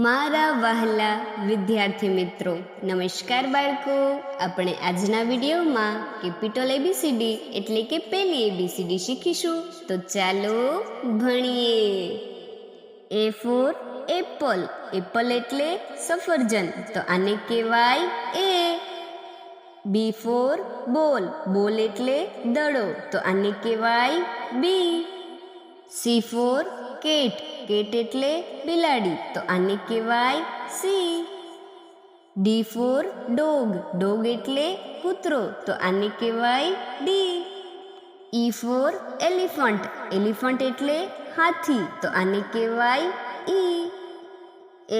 મારા વહાલા વિદ્યાર્થી મિત્રો નમસ્કાર બાળકો આપણે આજના વિડીયોમાં કેપિટલ એબીસીડી એટલે કે પહેલી એબીસીડી શીખીશું તો ચાલો ભણીએ એ ફોર એપલ એપલ એટલે સફરજન તો આને કહેવાય એ બી ફોર બોલ બોલ એટલે દડો તો આને કહેવાય B C for cat cat એટલે બિલાડી તો આને કેવાય સી ડી 4 ડોગ ડોગ એટલે કૂતરો તો આને કેવાય ડી ઈ 4 এলিફન્ટ এলিફન્ટ એટલે હાથી તો આને કેવાય ઈ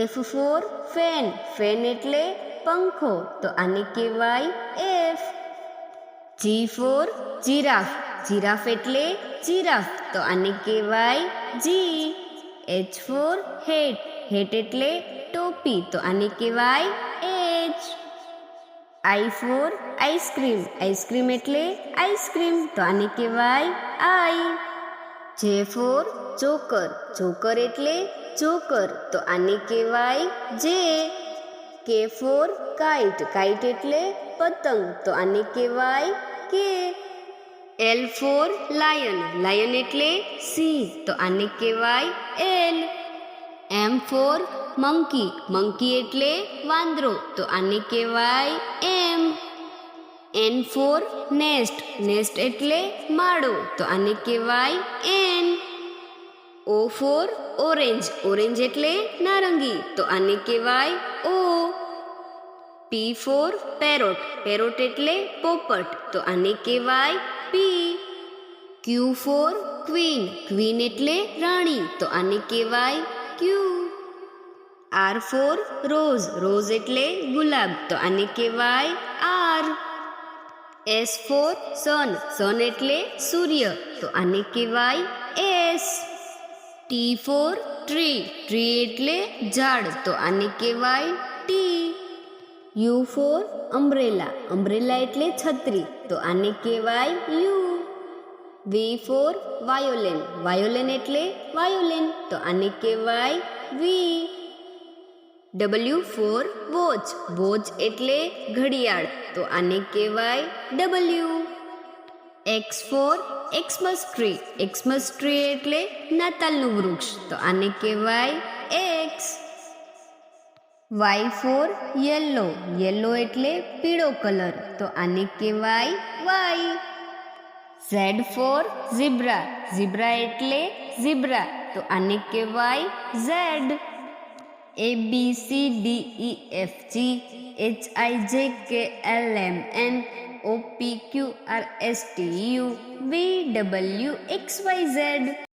એફ 4 ફેન ફેન એટલે પંખો તો આને કેવાય એફ જી 4 જીરાફ जिराफ એટલે જીરાફ તો આને કહેવાય જી H4 હેટ હેટ એટલે ટોપી તો આને કહેવાય H I4 ice cream ice cream એટલે આઈસ્ક્રીમ તો આને કહેવાય I J4 જોકર જોકર એટલે જોકર તો આને કહેવાય J K4 કાઇટ કાઇટ એટલે પતંગ તો આને કહેવાય K L4 लायन लायन એટલે સિંહ તો આને કહેવાય L M4 મંકી મંકી એટલે વાંદરો તો આને કહેવાય M N4 નેસ્ટ નેસ્ટ એટલે માળો તો આને કહેવાય N O4 ઓરેન્જ ઓરેન્જ એટલે નારંગી તો આને કહેવાય O P4 પેરોટ પેરોટ એટલે પોપટ તો આને કહેવાય b q4 queen queen એટલે રાણી તો આને કેવાય q r4 rose rose એટલે ગુલાબ તો આને કેવાય r s4 sun sun એટલે સૂર્ય તો આને કેવાય s t4 tree tree એટલે ઝાડ તો આને કેવાય t U4 अम्ब्रेला अम्ब्रेला એટલે છત્રી તો આને કહેવાય U V4 violen violen એટલે violin તો આને કહેવાય V W4 watch watch એટલે ઘડિયાળ તો આને કહેવાય W X4 xmas tree xmas tree એટલે નાતાલનું વૃક્ષ તો આને કહેવાય X Y for yellow yellow एट्ले पीड़ो कलर तो आने के Y Z for zebra zebra एट्ले झीब्रा तो आने कहवाई Z A B C D E F G H I J K L M N O P Q R S T you V W X Y Z